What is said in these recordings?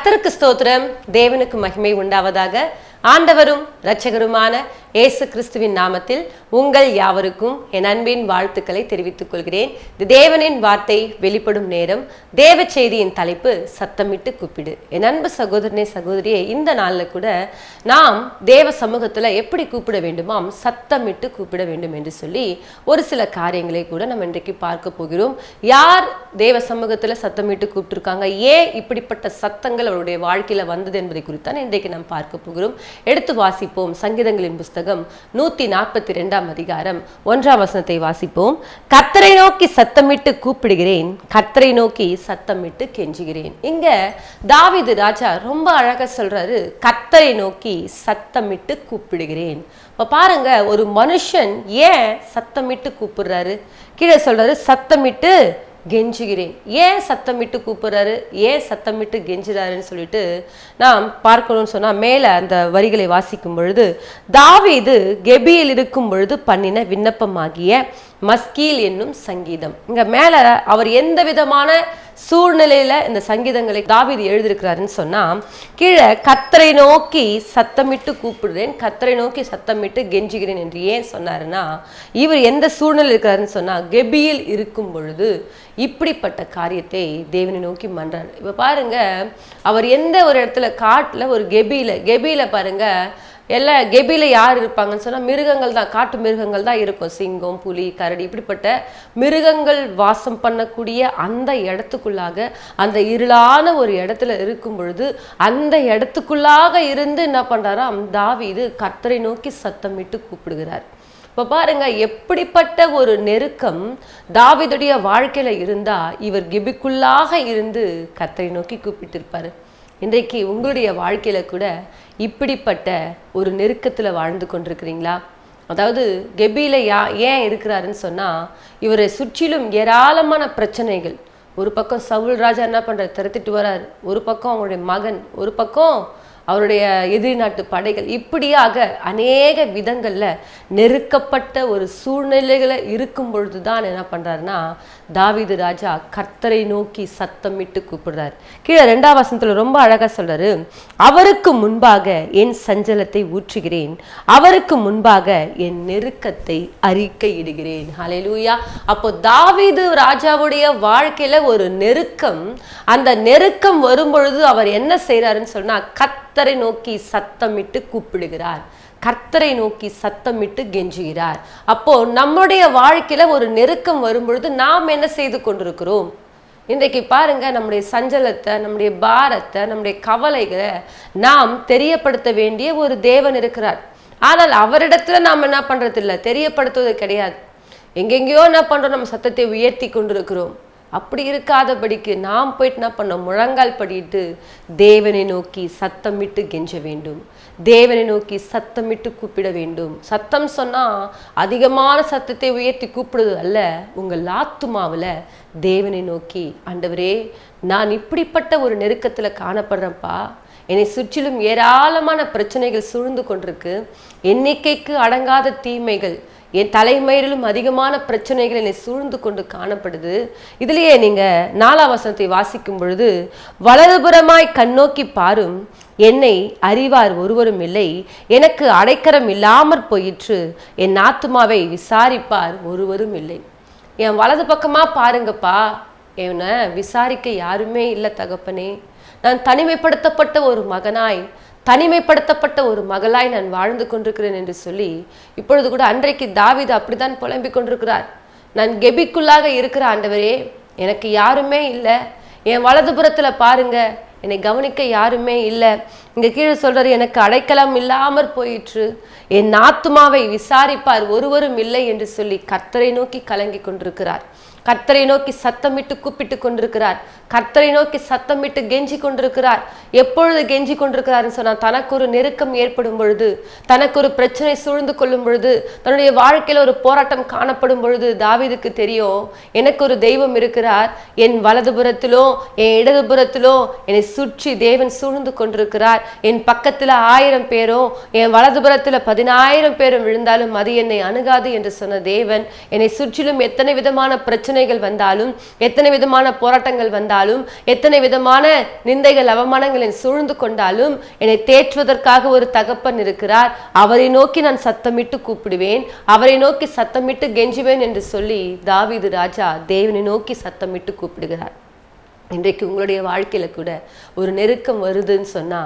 கத்தருக்கு ஸ்தோத்திரம். தேவனுக்கு மகிமை உண்டாவதாக. ஆண்டவரும் இரட்சகருமான இயேசு கிறிஸ்துவின் நாமத்தில் உங்கள் யாவருக்கும் என் அன்பின் வாழ்த்துக்களை தெரிவித்துக் கொள்கிறேன். இது தேவனின் வார்த்தை வெளிப்படும் நேரம். தேவ செய்தியின் தலைப்பு சத்தமிட்டு கூப்பிடு. என் அன்பு சகோதரனே சகோதரியே இந்த நாளில் கூட நாம் தேவ சமூகத்தில் எப்படி கூப்பிட வேண்டுமாம்? சத்தமிட்டு கூப்பிட வேண்டும் என்று சொல்லி ஒரு சில காரியங்களை கூட நம்ம இன்றைக்கு பார்க்க போகிறோம். யார் தேவ சமூகத்தில் சத்தமிட்டு கூப்பிட்டுருக்காங்க? ஏன் இப்படிப்பட்ட சத்தங்கள் அவருடைய வாழ்க்கையில் வந்தது என்பதை குறித்தான் இன்றைக்கு நாம் பார்க்க போகிறோம். எடுத்து வாசிப்போம் சங்கீதங்களின் புஸ்தகம் நூத்தி நாற்பத்தி ரெண்டாம் அதிகாரம் ஒன்றாம் வசனத்தை வாசிப்போம். கத்தரை நோக்கி சத்தமிட்டு கூப்பிடுகிறேன். கத்தரை நோக்கி சத்தமிட்டு கெஞ்சுகிறேன். இங்க தாவிது ராஜா ரொம்ப அழகா சொல்றாரு. கத்தரை நோக்கி சத்தமிட்டு கூப்பிடுகிறேன். இப்ப பாருங்க ஒரு மனுஷன் ஏன் சத்தமிட்டு கூப்பிடுறாரு? கீழே சொல்றாரு சத்தமிட்டு கெஞ்சுகிறேன். ஏன் சத்தமிட்டு கூப்பிடுறாரு? ஏன் சத்தமிட்டு கெஞ்சுறாருன்னு சொல்லிட்டு நாம் பார்க்கணும்னு சொன்னா மேலே அந்த வரிகளை வாசிக்கும் பொழுது தாவீது கெபியில் இருக்கும் பொழுது பண்ணின விண்ணப்பமாகிய மஸ்கீல் என்னும் சங்கீதம். இங்க மேல அவர் எந்த விதமான சூழ்நிலையில இந்த சங்கீதங்களை தாவிதி எழுதியிருக்கிறாருன்னு சொன்னா கீழே கத்தரை நோக்கி சத்தமிட்டு கூப்பிடுறேன் கத்தரை நோக்கி சத்தமிட்டு கெஞ்சுகிறேன் என்று ஏன் சொன்னாருன்னா இவர் எந்த சூழ்நிலை இருக்கிறாருன்னு சொன்னா கெபியில் இருக்கும் பொழுது இப்படிப்பட்ட காரியத்தை தேவனை நோக்கி மன்றார். இப்ப பாருங்க அவர் எந்த ஒரு இடத்துல காட்டுல ஒரு கெபியில கெபியில பாருங்க எல்லா கெபியில் யார் இருப்பாங்கன்னு சொன்னால் மிருகங்கள் தான் காட்டு மிருகங்கள் தான் இருக்கும். சிங்கம் புலி கரடி இப்படிப்பட்ட மிருகங்கள் வாசம் பண்ணக்கூடிய அந்த இடத்துக்குள்ளாக அந்த இருளான ஒரு இடத்துல இருக்கும் பொழுது அந்த இடத்துக்குள்ளாக இருந்து என்ன பண்ணுறாராம் தாவீது கர்த்தரை நோக்கி சத்தமிட்டு கூப்பிடுகிறார். இப்போ பாருங்க எப்படிப்பட்ட ஒரு நெருக்கம் தாவிதுடைய வாழ்க்கையில இருந்தா இவர் கெபிக்குள்ளாக இருந்து கத்தரை நோக்கி கூப்பிட்டு இருப்பாரு இன்றைக்கு உங்களுடைய வாழ்க்கையில் கூட இப்படிப்பட்ட ஒரு நெருக்கத்தில் வாழ்ந்து கொண்டிருக்கிறீங்களா? அதாவது கெபியில யா ஏன் இருக்கிறாருன்னு சொன்னால் இவரை சுற்றிலும் ஏராளமான பிரச்சனைகள். ஒரு பக்கம் சவுல் ராஜா என்ன பண்ணுறாரு திரத்திட்டு வரார். ஒரு பக்கம் அவங்களுடைய மகன். ஒரு பக்கம் அவருடைய எதிரி நாட்டு படைகள் இப்படியாக அநேக விதங்கள்ல நெருக்கப்பட்ட ஒரு சூழ்நிலைகளை இருக்கும் பொழுதுதான் என்ன பண்றாருன்னா தாவிது ராஜா கர்த்தரை நோக்கி சத்தமிட்டு கூப்பிடுறாரு. கீழே ரெண்டாம் வசனத்தில் ரொம்ப அழகா சொல்கிறாரு அவருக்கு முன்பாக என் சஞ்சலத்தை ஊற்றுகிறேன். அவருக்கு முன்பாக என் நெருக்கத்தை அறிக்கையிடுகிறேன். ஹalleluya அப்போ தாவிது ராஜாவுடைய வாழ்க்கையில ஒரு நெருக்கம் அந்த நெருக்கம் வரும்பொழுது அவர் என்ன செய்றாருன்னு சொன்னா கர்த்தரை நோக்கி சத்தமிட்டு கூப்பிடுகிறார். கர்த்தரை நோக்கி சத்தமிட்டு கெஞ்சுகிறார். அப்போ நம்முடைய வாழ்க்கையில ஒரு நெருக்கம் வரும்பொழுது நாம் என்ன செய்து கொண்டிருக்கிறோம்? இன்றைக்கு பாருங்க நம்முடைய சஞ்சலத்தை நம்முடைய பாரத்தை நம்முடைய கவலைகளை நாம் தெரியப்படுத்த வேண்டிய ஒரு தேவன் இருக்கிறார். ஆனால் அவரிடத்துல நாம் என்ன பண்றது இல்லை தெரியப்படுத்துவது கிடையாது. எங்கெங்கேயோ என்ன பண்றோம்? நம்ம சத்தத்தை உயர்த்தி கொண்டிருக்கிறோம். அப்படி இருக்காதபடிக்கு நாம் போயிட்டு என்ன பண்ணோம்? முழங்கால் படிட்டு தேவனை நோக்கி சத்தமிட்டு கெஞ்ச வேண்டும். தேவனை நோக்கி சத்தமிட்டு கூப்பிட வேண்டும். சத்தம் சொன்னால் அதிகமான சத்தத்தை உயர்த்தி கூப்பிடுவது அல்ல உங்கள் ஆத்துமாவில் தேவனை நோக்கி ஆண்டவரே நான் இப்படிப்பட்ட ஒரு நெருக்கத்தில் காணப்படுறேன்ப்பா. என்னை சுற்றிலும் ஏராளமான பிரச்சனைகள் சூழ்ந்து கொண்டிருக்கு. எண்ணிக்கைக்கு அடங்காத தீமைகள் என் தலைமயிரிலும் அதிகமான பிரச்சனைகள் என்னை சூழ்ந்து கொண்டு காணப்படுது. இதுலேயே நீங்க நாலாம் வசனத்தை வாசிக்கும் பொழுது வலதுபுறமாய் கண்ணோக்கி பாரும் என்னை அறிவார் ஒருவரும் இல்லை. எனக்கு அடைக்கரம் இல்லாமற் போயிற்று என் ஆத்துமாவை விசாரிப்பார் ஒருவரும் இல்லை. என் வலது பக்கமா பாருங்கப்பா என்னை விசாரிக்க யாருமே இல்லை தகப்பனே. நான் தனிமைப்படுத்தப்பட்ட ஒரு மகனாய் தனிமைப்படுத்தப்பட்ட ஒரு மகளாய் நான் வாழ்ந்து கொண்டிருக்கிறேன் என்று சொல்லி இப்பொழுது கூட அன்றைக்கு தாவிது அப்படித்தான் புலம்பிக் கொண்டிருக்கிறார். நான் கெபிக்குள்ளாக இருக்கிற ஆண்டவரே எனக்கு யாருமே இல்லை. என் வலதுபுறத்துல பாருங்க என்னை கவனிக்க யாருமே இல்லை. இங்க கீழே சொல்றாரு எனக்கு அடைக்கலம் இல்லாமற் போயிற்று. என் ஆத்துமாவை விசாரிப்பார் ஒருவரும் இல்லை என்று சொல்லி கர்த்தரை நோக்கி கலங்கி கொண்டிருக்கிறார். கர்த்தரை நோக்கி சத்தமிட்டு கூப்பிட்டு கொண்டிருக்கிறார். கர்த்தரை நோக்கி சத்தமிட்டு கெஞ்சி கொண்டிருக்கிறார். எப்பொழுது கெஞ்சி கொண்டிருக்கிறார்னு தனக்கு ஒரு நெருக்கம் ஏற்படும் பொழுது தனக்கு ஒரு பிரச்சனை சூழ்ந்து கொள்ளும் பொழுது தன்னுடைய வாழ்க்கையில ஒரு போராட்டம் காணப்படும் பொழுது தாவிதுக்கு தெரியும் எனக்கு ஒரு தெய்வம் இருக்கிறார். என் வலதுபுறத்திலோ என் இடதுபுறத்திலோ என்னை சுற்றி தேவன் சூழ்ந்து கொண்டிருக்கிறார். என் பக்கத்துல ஆயிரம் பேரும் என் வலதுபுறத்துல பதினாயிரம் பேரும் விழுந்தாலும் அது என்னை அணுகாது என்று சொன்ன தேவன் என்னை சுற்றிலும் எத்தனை விதமான பிரச்சனை பிரச்சனைகள் வந்தாலும் எத்தனை விதமான போராட்டங்கள் வந்தாலும் எத்தனை விதமான நிந்தைகள் அவமானங்களை சூழ்ந்து கொண்டாலும் என்னை தேற்றுவதற்காக ஒரு தகப்பன் இருக்கிறார். அவரை நோக்கி நான் சத்தமிட்டு கூப்பிடுவேன். அவரை நோக்கி சத்தமிட்டு கெஞ்சுவேன் என்று சொல்லி தாவிது ராஜா தேவனை நோக்கி சத்தமிட்டு கூப்பிடுகிறார். இன்றைக்கு உங்களுடைய வாழ்க்கையில கூட ஒரு நெருக்கம் வருதுன்னு சொன்னா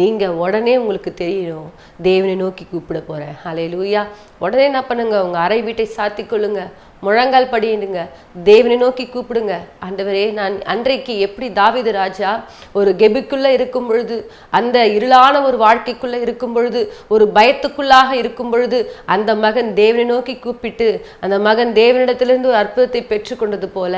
நீங்க உடனே உங்களுக்கு தெரியணும் தேவனை நோக்கி கூப்பிட போறேன். அலையிலூயா லூயா உடனே என்ன பண்ணுங்க? உங்க அறை வீட்டை சாத்தி கொள்ளுங்க. முழங்கால் படியிடுங்க. தேவனை நோக்கி கூப்பிடுங்க. ஆண்டவரே நான் அன்றைக்கு எப்படி தாவிது ராஜா ஒரு கெபிக்குள்ள இருக்கும் பொழுது அந்த இருளான ஒரு வாழ்க்கைக்குள்ள இருக்கும் பொழுது ஒரு பயத்துக்குள்ளாக இருக்கும் பொழுது அந்த மகன் தேவனை நோக்கி கூப்பிட்டு அந்த மகன் தேவனிடத்திலிருந்து ஒரு அற்புதத்தை பெற்றுக்கொண்டது போல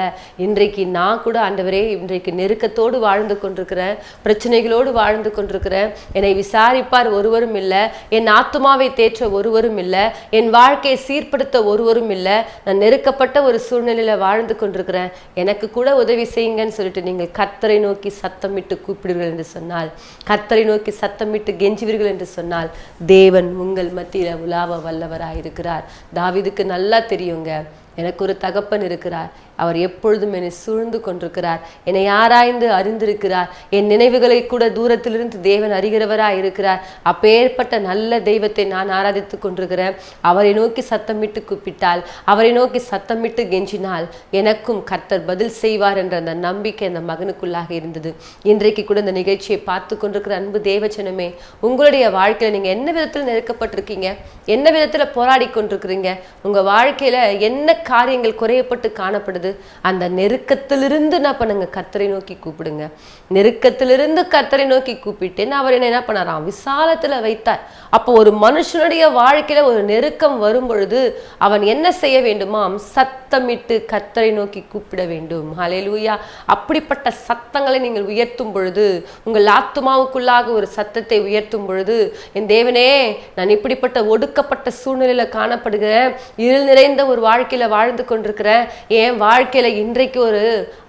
இன்றைக்கு நான் கூட ஆண்டவரே இன்றைக்கு நெருக்கத்தோடு வாழ்ந்து கொண்டிருக்கிறேன். பிரச்சனைகளோடு வாழ்ந்து கொண்டிருக்கிறேன். என்னை விசாரிப்பார் ஒருவரும் இல்லை. என் ஆத்துமாவை தேற்ற ஒருவரும் இல்லை. என் வாழ்க்கையை சீர்படுத்த ஒருவரும் இல்லை. நான் நெருக்கப்பட்ட ஒரு சூழ்நிலையில் வாழ்ந்து கொண்டிருக்கிறேன். எனக்கு கூட உதவி செய்யுங்கன்னு சொல்லிட்டு நீங்கள் கர்த்தரை நோக்கி சத்தமிட்டு கூப்பிடுவீர்கள் என்று சொன்னால் கர்த்தரை நோக்கி சத்தமிட்டு கெஞ்சுவீர்கள் என்று சொன்னால் தேவன் உங்கள் மத்தியில் உலாவ வல்லவராக இருக்கிறார் தாவிதுக்கு நல்லா தெரியுங்க. எனக்கு ஒரு தகப்பன் இருக்கிறார். அவர் எப்பொழுதும் என்னை சூழ்ந்து கொண்டிருக்கிறார். என்னை ஆராய்ந்து அறிந்திருக்கிறார். என் நினைவுகளை கூட தூரத்திலிருந்து தேவன் அறிகிறவராக இருக்கிறார். அப்பேற்பட்ட நல்ல தெய்வத்தை நான் ஆராதித்து கொண்டிருக்கிறேன். அவரை நோக்கி சத்தமிட்டு கூப்பிட்டால் அவரை நோக்கி சத்தமிட்டு கெஞ்சினால் எனக்கும் கர்த்தர் பதில் செய்வார் என்ற அந்த நம்பிக்கை அந்த மகனுக்குள்ளாக இருந்தது. இன்றைக்கு கூட இந்த நிகழ்ச்சியை பார்த்து கொண்டிருக்கிற அன்பு தேவச்சனமே உங்களுடைய வாழ்க்கையில் நீங்கள் என்ன விதத்தில் நெருக்கப்பட்டிருக்கீங்க? என்ன விதத்தில் போராடி கொண்டிருக்கிறீங்க? உங்கள் வாழ்க்கையில் என்ன காரியங்கள் குறையப்பட்டு காணப்படுது. அந்த நெருக்கத்திலிருந்து என்ன பண்ணுங்க? கத்தரை நோக்கி கூப்பிடுங்க. நெருக்கத்திலிருந்து கத்தரை நோக்கி கூப்பிட்டேன் அவர் என்ன என்ன பண்ணாராம்? விசாலத்துல வைத்தார். அப்போ ஒரு மனுஷனுடைய வாழ்க்கையில ஒரு நெருக்கம் வரும் பொழுது அவன் என்ன செய்ய வேண்டுமாம்? சத்தமிட்டு கத்தரை நோக்கி கூப்பிட வேண்டும். ஹalleluya அப்படிப்பட்ட சத்தங்களை நீங்கள் உயர்த்தும் பொழுது உங்கள் ஆத்துமாவுக்குள்ளாக ஒரு சத்தத்தை உயர்த்தும் பொழுது என் தேவனே நான் இப்படிப்பட்ட ஒடுக்கப்பட்ட சூழ்நிலையில காணப்படுகிறேன். இருள் நிறைந்த ஒரு வாழ்க்கையில வாழ்ந்து கொண்டிருக்கிறேன் என் வாழ்க்கையில இன்றைக்கு ஒரு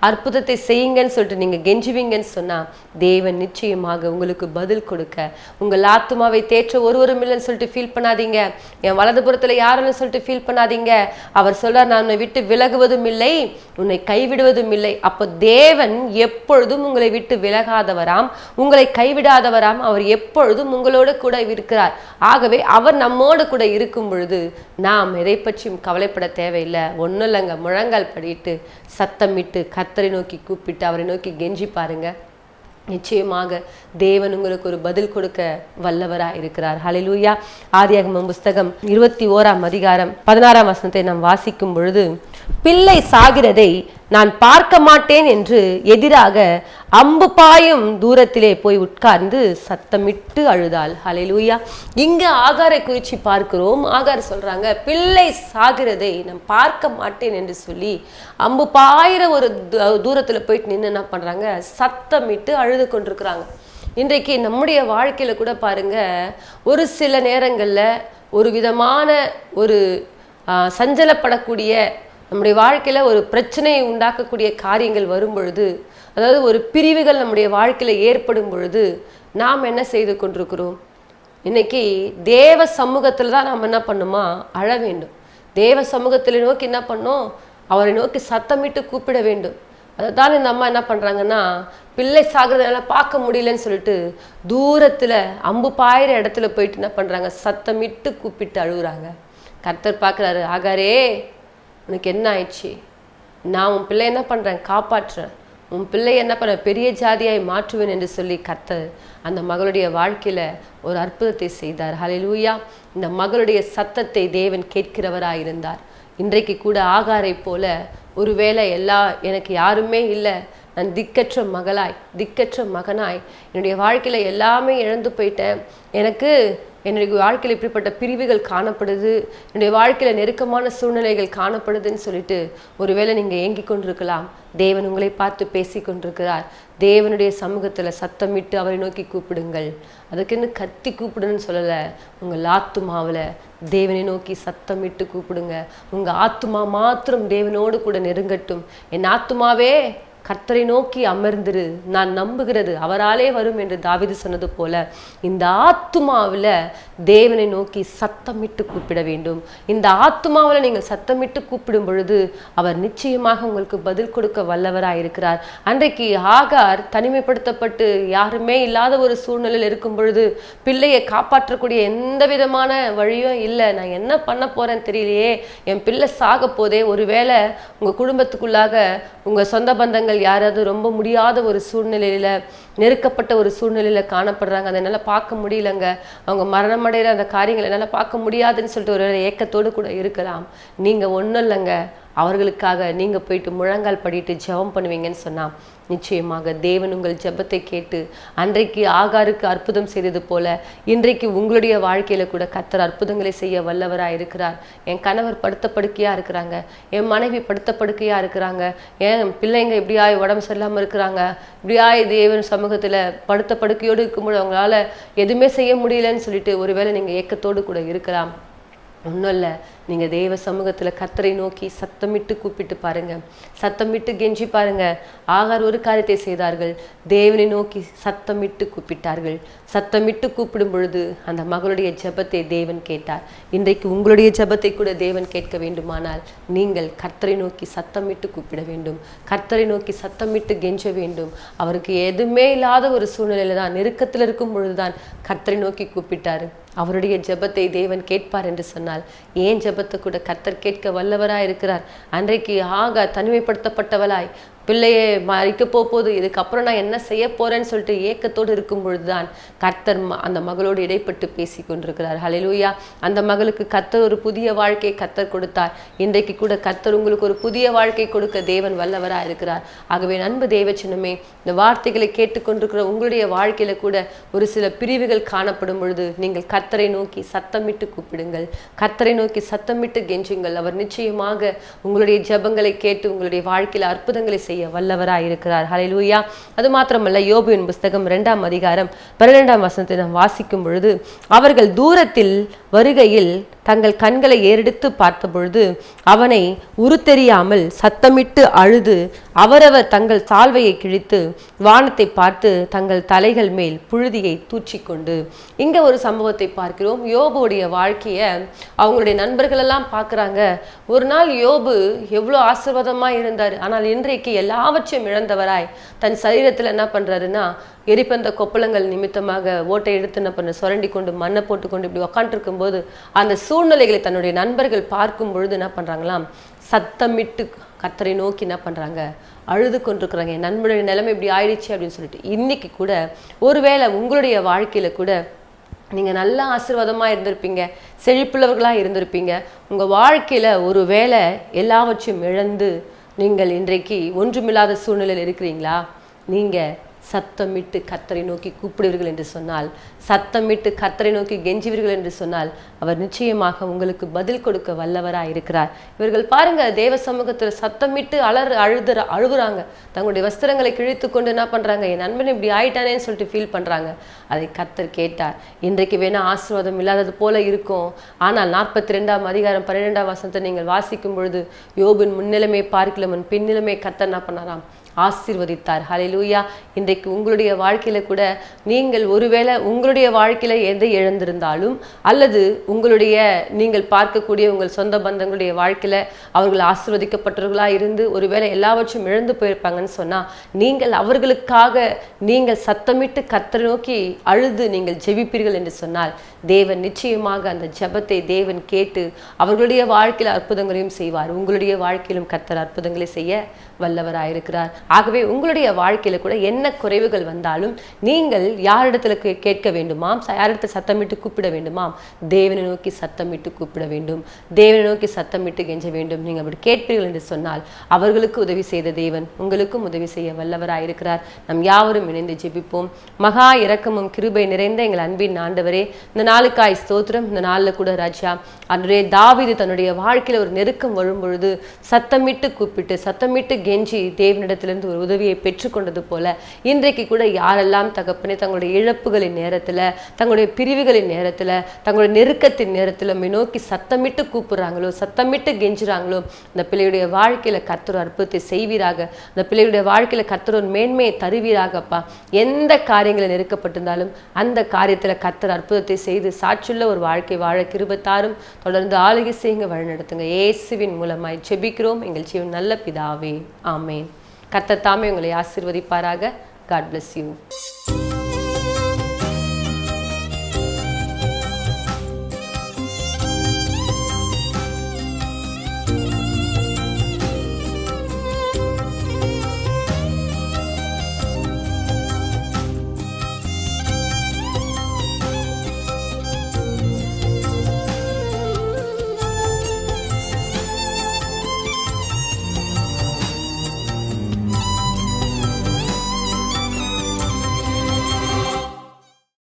அற்புதத்தை செய்யுங்கன்னு சொல்லிட்டு நீங்க கெஞ்சுவீங்கன்னு சொன்னா தேவன் நிச்சயமாக உங்களுக்கு பதில் கொடுக்க. உங்கள் ஆத்துமாவை தேற்ற ஒருவரும் இல்லைன்னு சொல்லிட்டு ஃபீல் பண்ணாதீங்க. என் வலதுபுறத்துல யாருன்னு சொல்லிட்டு ஃபீல் பண்ணாதீங்க. அவர் சொல்றார் நான் உன்னை விட்டு விலகுவதும் இல்லை உன்னை கைவிடுவதும் இல்லை. அப்போ தேவன் எப்பொழுதும் உங்களை விட்டு விலகாதவராம். உங்களை கைவிடாதவராம். அவர் எப்பொழுதும் உங்களோடு கூட இருக்கிறார். ஆகவே அவர் நம்மோடு கூட இருக்கும் பொழுது நாம் எதை பற்றியும் கவலைப்பட தேவையில்லை. ஒன்றும் இல்லைங்க. முழங்கால் படிட்டு சத்தமிட்டு கத்தரை நோக்கி கூப்பிட்டு அவரை நோக்கி கெஞ்சி பாருங்க. நிச்சயமாக தேவன் உங்களுக்கு ஒரு பதில் கொடுக்க வல்லவராக இருக்கிறார். ஹலிலூயா ஆதியாகமம் புஸ்தகம் இருபத்தி ஓராம் அதிகாரம் பதினாறாம் வசனத்தை நாம் வாசிக்கும் பொழுது பிள்ளை சாகிறதை நான் பார்க்க மாட்டேன் என்று எதிராக அம்பு பாயும் தூரத்திலே போய் உட்கார்ந்து சத்தமிட்டு அழுதாள். ஹalleluya. இங்க ஆகாரை குறித்து பார்க்கிறோம். ஆகார் சொல்றாங்க பிள்ளை சாகிறதை நான் பார்க்க மாட்டேன் என்று சொல்லி அம்பு பாயிற ஒரு தூரத்தில் தூரத்துல போயிட்டு நின்று என்ன பண்றாங்க? சத்தமிட்டு அழுது கொண்டிருக்கிறாங்க. இன்றைக்கு நம்முடைய வாழ்க்கையில கூட பாருங்க ஒரு சில நேரங்கள்ல ஒரு விதமான ஒரு சஞ்சலப்படக்கூடிய நம்முடைய வாழ்க்கையில் ஒரு பிரச்சனையை உண்டாக்கக்கூடிய காரியங்கள் வரும் பொழுது அதாவது ஒரு பிரிவுகள் நம்முடைய வாழ்க்கையில் ஏற்படும் பொழுது நாம் என்ன செய்து கொண்டிருக்கிறோம்? இன்னைக்கு தேவ சமூகத்தில் தான் நாம் என்ன பண்ணுமா? அழ வேண்டும். தேவ சமூகத்தில் நோக்கி என்ன பண்ணோம்? அவரை நோக்கி சத்தமிட்டு கூப்பிட வேண்டும். அதை தான் இந்த அம்மா என்ன பண்ணுறாங்கன்னா பிள்ளை சாகிறதுனால பார்க்க முடியலன்னு சொல்லிட்டு தூரத்தில் அம்பு பாயிற இடத்துல போயிட்டு என்ன பண்ணுறாங்க சத்தமிட்டு கூப்பிட்டு அழுகுறாங்க. கர்த்தர் பார்க்குறாரு ஆகாரே உனக்கு என்ன ஆயிடுச்சு? நான் உன் பிள்ளை என்ன பண்ணுறேன் காப்பாற்றுறேன். உன் பிள்ளை என்ன பண்ண? பெரிய ஜாதியாய் மாற்றுவேன் என்று சொல்லி கர்த்தர் அந்த மகளுடைய வாழ்க்கையில் ஒரு அற்புதத்தை செய்தார். ஹலிலூயா இந்த மகளுடைய சத்தத்தை தேவன் கேட்கிறவராயிருந்தார். இன்றைக்கு கூட ஆகாரை போல ஒருவேளை எல்லா எனக்கு யாருமே இல்லை. நான் திக்கற்ற மகளாய் திக்கற்ற மகனாய் என்னுடைய வாழ்க்கையில் எல்லாமே இழந்து போயிட்டேன். எனக்கு என்னுடைய வாழ்க்கையில் இப்படிப்பட்ட பிரிவுகள் காணப்படுது என்னுடைய வாழ்க்கையில் நெருக்கமான சூழ்நிலைகள் காணப்படுதுன்னு சொல்லிட்டு ஒருவேளை நீங்கள் ஏங்கி கொண்டிருக்கலாம். தேவன் உங்களை பார்த்து பேசி கொண்டிருக்கிறார். தேவனுடைய சமூகத்தில் சத்தமிட்டு அவரை நோக்கி கூப்பிடுங்கள். அதுக்குன்னு கத்தி கூப்பிடுன்னு சொல்லலை. உங்கள் ஆத்துமாவில் தேவனை நோக்கி சத்தமிட்டு கூப்பிடுங்க. உங்கள் ஆத்துமா மாத்திரம் தேவனோடு கூட நெருங்கட்டும். என் ஆத்துமாவே கர்த்தரை நோக்கி அமர்ந்திரு நான் நம்புகிறது அவராலே வரும் என்று தாவிது சொன்னது போல இந்த ஆத்துமாவில் தேவனை நோக்கி சத்தமிட்டு கூப்பிட வேண்டும். இந்த ஆத்துமாவில் நீங்கள் சத்தமிட்டு கூப்பிடும் பொழுது அவர் நிச்சயமாக உங்களுக்கு பதில் கொடுக்க வல்லவராக இருக்கிறார். அன்றைக்கு ஆகார் தனிமைப்படுத்தப்பட்டு யாருமே இல்லாத ஒரு சூழ்நிலையில் இருக்கும் பொழுது பிள்ளையை காப்பாற்றக்கூடிய எந்த விதமான வழியும் இல்லை. நான் என்ன பண்ண போறேன்னு தெரியலையே. என் பிள்ளை சாக போதே ஒருவேளை உங்கள் குடும்பத்துக்குள்ளாக உங்கள் சொந்த பந்தங்கள் யாராவது ரொம்ப முடியாத ஒரு சூழ்நிலையில நெருக்கப்பட்ட ஒரு சூழ்நிலையில காணப்படுறாங்க. அதை என்னால் பார்க்க முடியலங்க. அவங்க மரணம் அடைகிற அந்த காரியங்களை என்னால் பார்க்க முடியாதுன்னு சொல்லிட்டு ஒரு ஏக்கத்தோடு கூட இருக்கலாம். நீங்க ஒன்றும் இல்லைங்க. அவர்களுக்காக நீங்கள் போயிட்டு முழங்கால் படிட்டு ஜெபம் பண்ணுவீங்கன்னு சொன்னால் நிச்சயமாக தேவன் உங்கள் ஜெபத்தை கேட்டு அன்றைக்கு ஆகாருக்கு அற்புதம் செய்தது போல இன்றைக்கு உங்களுடைய வாழ்க்கையில் கூட கத்தர் அற்புதங்களை செய்ய வல்லவராக இருக்கிறார். என் கணவர் படுத்த படுக்கையாக இருக்கிறாங்க என் மனைவி படுத்த படுக்கையாக இருக்கிறாங்க என் பிள்ளைங்க இப்படியாய் உடம்பு சரியில்லாமல் இருக்கிறாங்க இப்படியாய் தேவன் சமூகத்தில் படுத்த படுக்கையோடு இருக்கும்போது அவங்களால எதுவுமே செய்ய முடியலன்னு சொல்லிட்டு ஒருவேளை நீங்கள் ஏக்கத்தோடு கூட இருக்கலாம். ஒன்றும் இல்லை நீங்கள் தேவ சமூகத்தில் கத்தரை நோக்கி சத்தமிட்டு கூப்பிட்டு பாருங்க. சத்தமிட்டு கெஞ்சி பாருங்க. ஆகார் ஒரு காரியத்தை செய்தார்கள். தேவனை நோக்கி சத்தமிட்டு கூப்பிட்டார்கள். சத்தமிட்டு கூப்பிடும் பொழுது அந்த மகளுடைய ஜபத்தை தேவன் கேட்டார். இன்றைக்கு உங்களுடைய ஜெபத்தை கூட தேவன் கேட்க வேண்டுமானால் நீங்கள் கர்த்தரை நோக்கி சத்தமிட்டு கூப்பிட வேண்டும். கர்த்தரை நோக்கி சத்தமிட்டு கெஞ்ச வேண்டும். அவருக்கு எதுவுமே இல்லாத ஒரு சூழ்நிலையில தான் நெருக்கத்தில் இருக்கும் பொழுதுதான் கர்த்தரை நோக்கி கூப்பிட்டாரு. அவருடைய ஜெபத்தை தேவன் கேட்பார் என்று சொன்னால் ஏன் ஜபத்தை கூட கர்த்தர் கேட்க வல்லவராய் இருக்கிறார் அன்றைக்கு ஆகா தனிமைப்படுத்தப்பட்டவளாய். பிள்ளையை மறிக்க போகுது இதுக்கப்புறம் நான் என்ன செய்ய போறேன்னு சொல்லிட்டு ஏக்கத்தோடு இருக்கும் பொழுதுதான் கர்த்தர் அந்த மகளோடு இடைப்பட்டு பேசி கொண்டிருக்கிறார். ஹalleluya. அந்த மகளுக்கு கர்த்தர் ஒரு புதிய வாழ்க்கையை கர்த்தர் கொடுத்தார். இன்றைக்கு கூட கர்த்தர் உங்களுக்கு ஒரு புதிய வாழ்க்கை கொடுக்க தேவன் வல்லவராக இருக்கிறார். ஆகவே அன்பு தேவச்சினமே இந்த வார்த்தைகளை கேட்டுக்கொண்டிருக்கிற உங்களுடைய வாழ்க்கையில கூட ஒரு சில பிரிவுகள் காணப்படும் பொழுது நீங்கள் கர்த்தரை நோக்கி சத்தமிட்டு கூப்பிடுங்கள். கர்த்தரை நோக்கி சத்தமிட்டு கெஞ்சுங்கள். அவர் நிச்சயமாக உங்களுடைய ஜெபங்களை கேட்டு உங்களுடைய வாழ்க்கையில் அற்புதங்களை செய்ய வல்லவராய் இருக்கிறார் ஹalleluya. அது மாத்திரமல்ல யோபுவின் புஸ்தகம் இரண்டாம் அதிகாரம் பன்னிரெண்டாம் வசனத்தை நாம் வாசிக்கும் பொழுது அவர்கள் தூரத்தில் வருகையில் தங்கள் கண்களை ஏறெடுத்து பார்த்தபொழுது அவனை உருத்தெரியாமல் சத்தமிட்டு அழுது அவரவர் தங்கள் சால்வையை கிழித்து வானத்தை பார்த்து தங்கள் தலைகள் மேல் புழுதியை தூற்றிக்கொண்டு இங்க ஒரு சம்பவத்தை பார்க்கிறோம். யோபுடைய வாழ்க்கைய அவங்களுடைய நண்பர்களெல்லாம் பார்க்குறாங்க. ஒரு நாள் யோபு எவ்வளோ ஆசீர்வாதமாக இருந்தார். ஆனால் இன்றைக்கு எல்லாவற்றையும் இழந்தவராய் தன் சரீரத்தில் என்ன பண்ணுறாருன்னா எரிப்பந்த கொப்பளங்கள் நிமித்தமாக ஓட்டை எடுத்து என்ன பண்ண சுரண்டி கொண்டு மண்ணை போட்டுக்கொண்டு இப்படி உக்காண்டிருக்கும் போது அந்த சூழ்நிலைகளை தன்னுடைய நண்பர்கள் பார்க்கும் பொழுது என்ன பண்ணுறாங்களாம் சத்தமிட்டு கத்தரை நோக்கி என்ன பண்ணுறாங்க அழுது கொண்டிருக்கிறாங்க. என் நண்பனுடைய நிலைமை இப்படி ஆயிடுச்சு அப்படின்னு சொல்லிட்டு இன்றைக்கி கூட ஒருவேளை உங்களுடைய வாழ்க்கையில் கூட நீங்கள் நல்ல ஆசீர்வாதமாக இருந்திருப்பீங்க செழிப்புள்ளவர்களாக இருந்திருப்பீங்க. வாழ்க்கையில் ஒரு வேளை எல்லாவற்றையும் இழந்து நீங்கள் இன்றைக்கு ஒன்றுமில்லாத சூழ்நிலையில் இருக்கிறீங்களா? நீங்கள் சத்தமிட்டு கத்தரை நோக்கி கூப்பிடுவீர்கள் என்று சொன்னால் சத்தமிட்டு கத்தரை நோக்கி கெஞ்சுவீர்கள் என்று சொன்னால் அவர் நிச்சயமாக உங்களுக்கு பதில் கொடுக்க வல்லவராக இருக்கிறார். இவர்கள் பாருங்க தேவ சமூகத்தில் சத்தமிட்டு அலர் அழுதுற அழுகுறாங்க. தங்களுடைய வஸ்திரங்களை கிழித்து கொண்டு என்ன பண்றாங்க? என் நண்பன் இப்படி ஆயிட்டானேன்னு சொல்லிட்டு ஃபீல் பண்றாங்க. அதை கத்தர் கேட்டார். இன்றைக்கு வேணா ஆசீர்வாதம் இல்லாதது போல இருக்கும். ஆனால் நாற்பத்தி ரெண்டாம் அதிகாரம் பன்னிரெண்டாம் வசனத்தை நீங்கள் வாசிக்கும் பொழுது யோபின் முன்னிலைமை பார்க்கல முன் பின்னிலைமை கத்தர் என்ன பண்ணாராம்? ஆசீர்வதித்தார். ஹலிலூயா இன்றைக்கு உங்களுடைய வாழ்க்கையில கூட நீங்கள் ஒருவேளை உங்களுடைய வாழ்க்கையில எதை இழந்திருந்தாலும் அல்லது உங்களுடைய நீங்கள் பார்க்கக்கூடிய உங்கள் சொந்த பந்தங்களுடைய வாழ்க்கையில அவர்கள் ஆசீர்வதிக்கப்பட்டவர்களா இருந்து ஒருவேளை எல்லாவற்றையும் இழந்து போயிருப்பாங்கன்னு சொன்னா நீங்கள் அவர்களுக்காக நீங்கள் சத்தமிட்டு கத்தரை நோக்கி அழுது நீங்கள் ஜெபிப்பீர்கள் என்று சொன்னால் தேவன் நிச்சயமாக அந்த ஜெபத்தை தேவன் கேட்டு அவர்களுடைய வாழ்க்கையில் அற்புதங்களையும் செய்வார். உங்களுடைய வாழ்க்கையிலும் கத்தர் அற்புதங்களை செய்ய வல்லவராயிருக்கிறார். ஆகவே உங்களுடைய வாழ்க்கையில கூட என்ன குறைவுகள் வந்தாலும் நீங்கள் யாரிடத்துல கே- கேட்க வேண்டுமாம்? ச- சத்தமிட்டு கூப்பிட வேண்டுமாம்? தேவனை நோக்கி சத்தமிட்டு கூப்பிட வேண்டும். தேவனை நோக்கி சத்தமிட்டு கெஞ்ச வேண்டும். நீங்கள் அப்படி கேட்பீர்கள் என்று சொன்னால் அவர்களுக்கு உதவி செய்த தேவன் உங்களுக்கும் உதவி செய்ய வல்லவராயிருக்கிறார். நம் யாவரும் இணைந்து ஜெபிப்போம். மகா இரக்கமும் கிருபை நிறைந்த எங்கள் அன்பின் ஆண்டவரே இந்த நாளுக்காய் ஸ்தோத்திரம். இந்த நாளில் கூட ராஜா அன்றே தாவிது தன்னுடைய வாழ்க்கையில் ஒரு நெருக்கம் வரும் பொழுது சத்தமிட்டு கூப்பிட்டு சத்தமிட்டு கெஞ்சி தேவனிடத்திலிருந்து ஒரு உதவியை பெற்றுக்கொண்டது போல இன்றைக்கு கூட யாரெல்லாம் தகப்பனே தங்களுடைய இழப்புகளின் நேரத்தில் தங்களுடைய பிரிவுகளின் நேரத்தில் தங்களுடைய நெருக்கத்தின் நேரத்தில் உம்மை நோக்கி சத்தமிட்டு கூப்பிடுறாங்களோ சத்தமிட்டு கெஞ்சுறாங்களோ அந்த பிள்ளையுடைய வாழ்க்கையில் கர்த்தர் அற்புதத்தை செய்வீராக அந்த பிள்ளையுடைய வாழ்க்கையில் கர்த்தர் ஒரு மேன்மையை தருவீராகப்பா. எந்த காரியங்களில் நெருக்கப்பட்டிருந்தாலும் அந்த காரியத்தில் கர்த்தர் அற்புதத்தை செய்து சாட்சியுள்ள ஒரு வாழ்க்கை வாழ கிருபத்தாரும் தொடர்ந்து ஆளுகை செய்யுங்க வழிநடத்துங்க. இயேசுவின் மூலமாய் ஜெபிக்கிறோம். எங்கள் ஜீவன் நல்ல பிதாவே. ஆமேன். கர்த்தர் தாமே உங்களை ஆசீர்வதிப்பாராக. God bless you